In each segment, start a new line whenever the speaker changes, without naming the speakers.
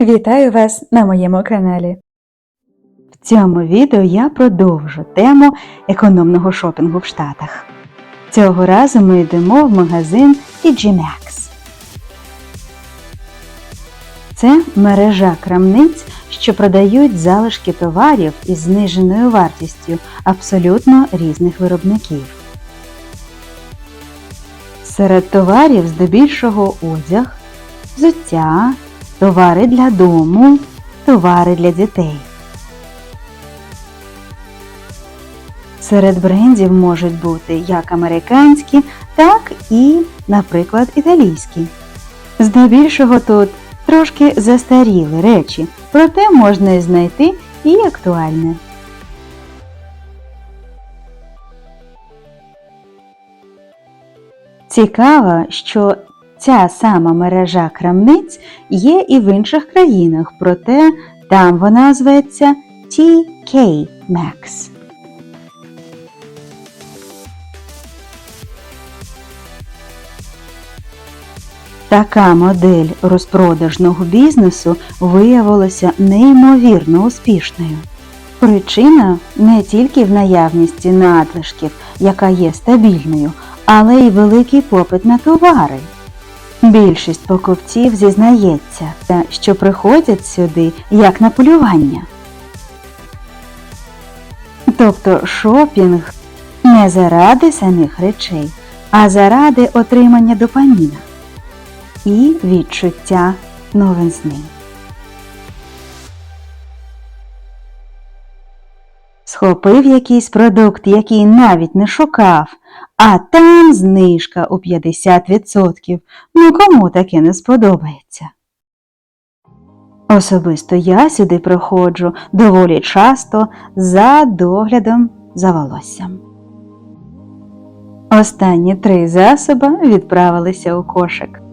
Вітаю вас на моєму каналі. В цьому відео я продовжу тему економного шопінгу в Штатах. Цього разу ми йдемо в магазин TG Maxx. Це мережа крамниць, що продають залишки товарів із зниженою вартістю абсолютно різних виробників. Серед товарів здебільшого одяг, взуття, товари для дому, товари для дітей. Серед брендів можуть бути як американські, так і, наприклад, італійські. Здебільшого тут трошки застаріли речі, проте можна знайти і актуальне. Цікаво, що ця сама мережа крамниць є і в інших країнах, проте там вона зветься TK Maxx. Така модель розпродажного бізнесу виявилася неймовірно успішною. Причина не тільки в наявності надлишків, яка є стабільною, але й великий попит на товари. Більшість покупців зізнається, що приходять сюди як на полювання. Тобто шопінг не заради самих речей, а заради отримання допаміна і відчуття новизни. Схопив якийсь продукт, який навіть не шукав, а там знижка у 50%. Ну кому таке не сподобається? Особисто я сюди приходжу доволі часто за доглядом за волоссям. Останні три засоби відправилися у кошик.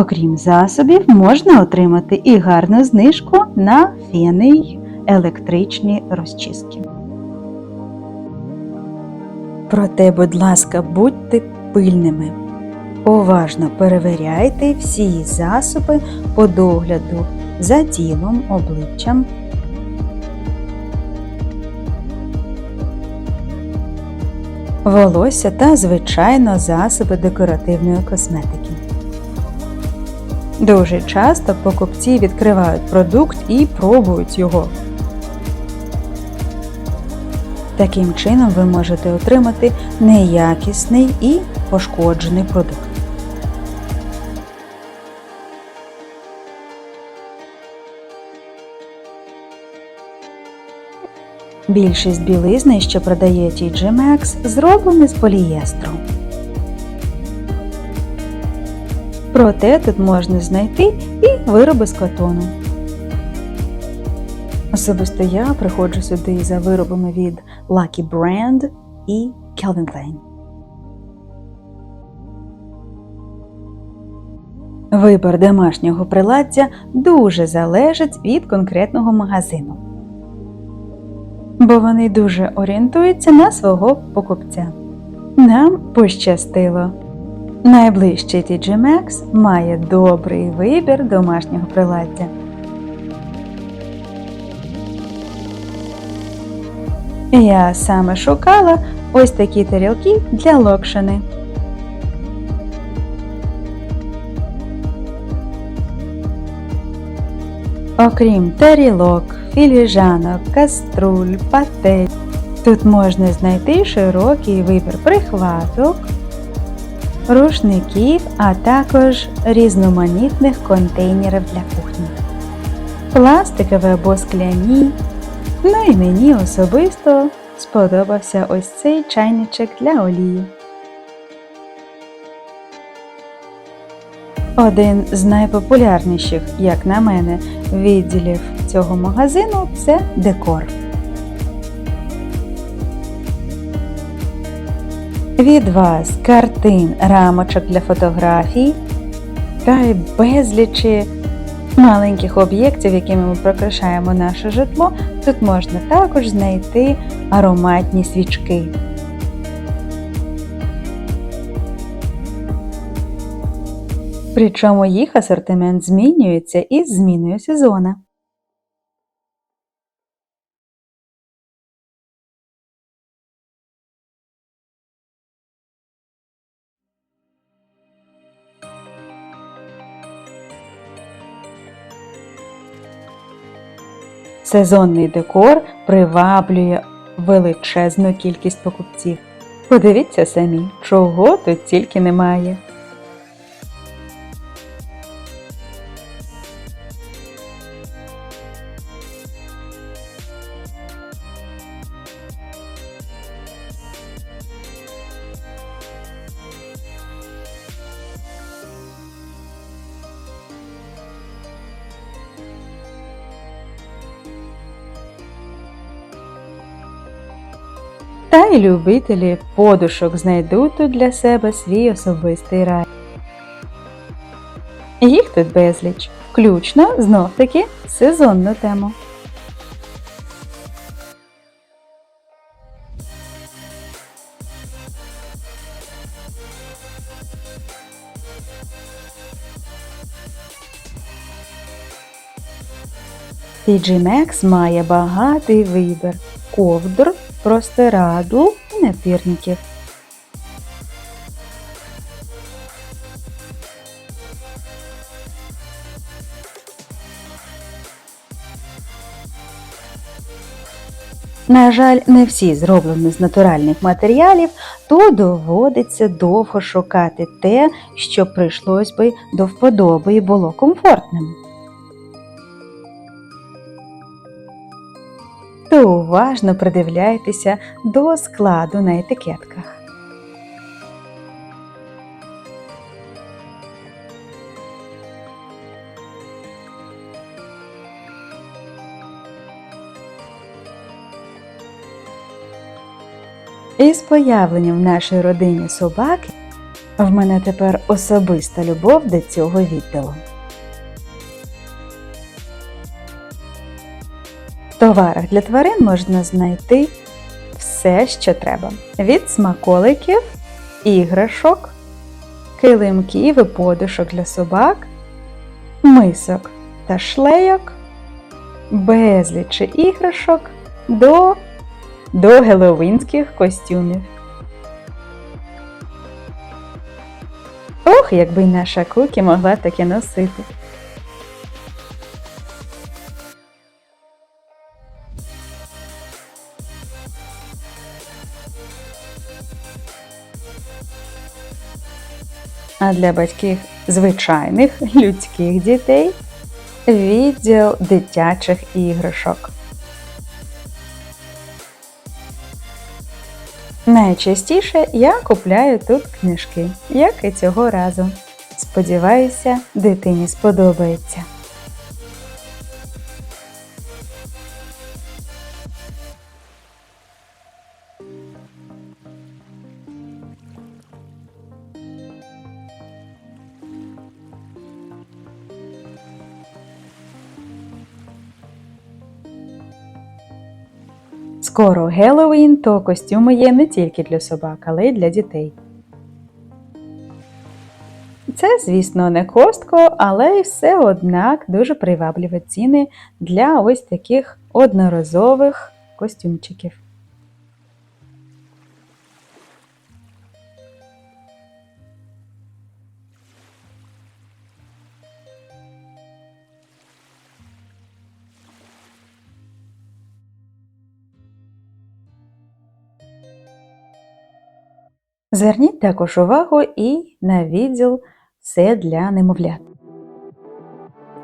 Окрім засобів, можна отримати і гарну знижку на фени й електричні розчіски. Проте, будь ласка, будьте пильними. Уважно перевіряйте всі засоби по догляду за тілом, обличчям. Волосся та, звичайно, засоби декоративної косметики. Дуже часто покупці відкривають продукт і пробують його. Таким чином ви можете отримати неякісний і пошкоджений продукт. Більшість білизни, що продає TG Maxx, зроблені з полієстру. Проте тут можна знайти і вироби з котону. Особисто я приходжу сюди за виробами від Lucky Brand і Calvin Klein. Вибір домашнього приладдя дуже залежить від конкретного магазину, бо вони дуже орієнтуються на свого покупця. Нам пощастило. Найближчий TG Maxx має добрий вибір домашнього приладдя. Я саме шукала ось такі тарілки для локшини. Окрім тарілок, філіжанок, каструль, патель, тут можна знайти широкий вибір прихваток, рушників, а також різноманітних контейнерів для кухні. Пластикові або скляні. Ну і мені особисто сподобався ось цей чайничок для олії. Один з найпопулярніших, як на мене, відділів цього магазину це декор. Від вас картин, рамочок для фотографій та й безлічі маленьких об'єктів, якими ми прикрашаємо наше житло, тут можна також знайти ароматні свічки. Причому їх асортимент змінюється із зміною сезона. Сезонний декор приваблює величезну кількість покупців. Подивіться самі, чого тут тільки немає. Та й любителі подушок знайдуть тут для себе свій особистий рай. Їх тут безліч, включно знов таки сезонну тему. TG Maxx має багатий вибір ковдр, простирадл і напірників. На жаль, не всі зроблені з натуральних матеріалів, то доводиться довго шукати те, що прийшлось би до вподоби і було комфортним. То уважно придивляйтеся до складу на етикетках. Із появленням в нашій родині собаки в мене тепер особиста любов до цього відділу. Товарах для тварин можна знайти все, що треба: від смаколиків, іграшок, килимків і подушок для собак, мисок та шлейок, безлічі іграшок до, до геловінських костюмів. Ох, якби й наша кукі могла таке носити. А для батьків звичайних людських дітей відділ дитячих іграшок. Найчастіше я купляю тут книжки, як і цього разу. Сподіваюся, дитині сподобається. Скоро Геловін, то костюми є не тільки для собак, але й для дітей. Це, звісно, не костко, але й все однак дуже привабливі ціни для ось таких одноразових костюмчиків. Зверніть також увагу і на відділ все для немовлят.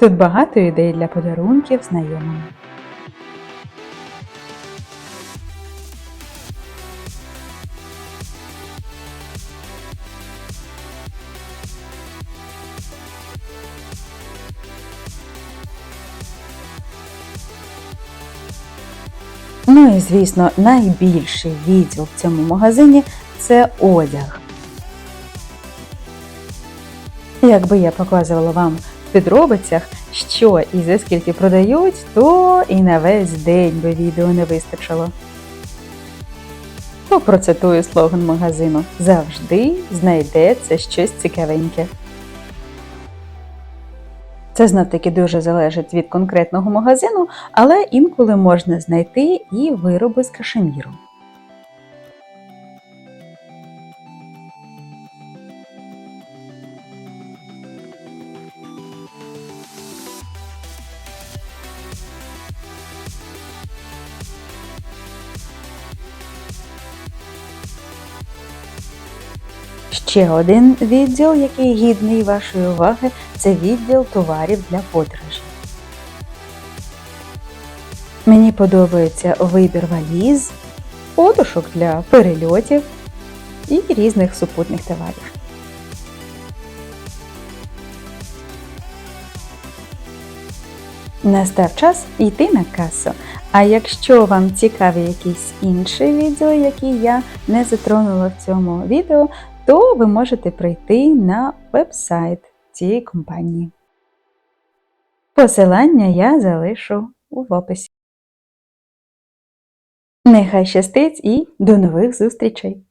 Тут багато ідей для подарунків знайомим. Ну і звісно, найбільший відділ в цьому магазині це одяг. Якби я показувала вам в підробицях, що і за скільки продають, то і на весь день би відео не вистачило. То процитую слоган магазину Завжди знайдеться щось цікавеньке. Це знов таки дуже залежить від конкретного магазину, але інколи можна знайти і вироби з кашеміру. Ще один відділ, який гідний вашої уваги, це відділ товарів для подорожі. Мені подобається вибір валіз, подушок для перельотів і різних супутних товарів. Настав час йти на касу. А якщо вам цікаві якісь інші відео, які я не затронула в цьому відео, то ви можете прийти на веб-сайт цієї компанії. Посилання я залишу в описі. Нехай щастить і до нових зустрічей!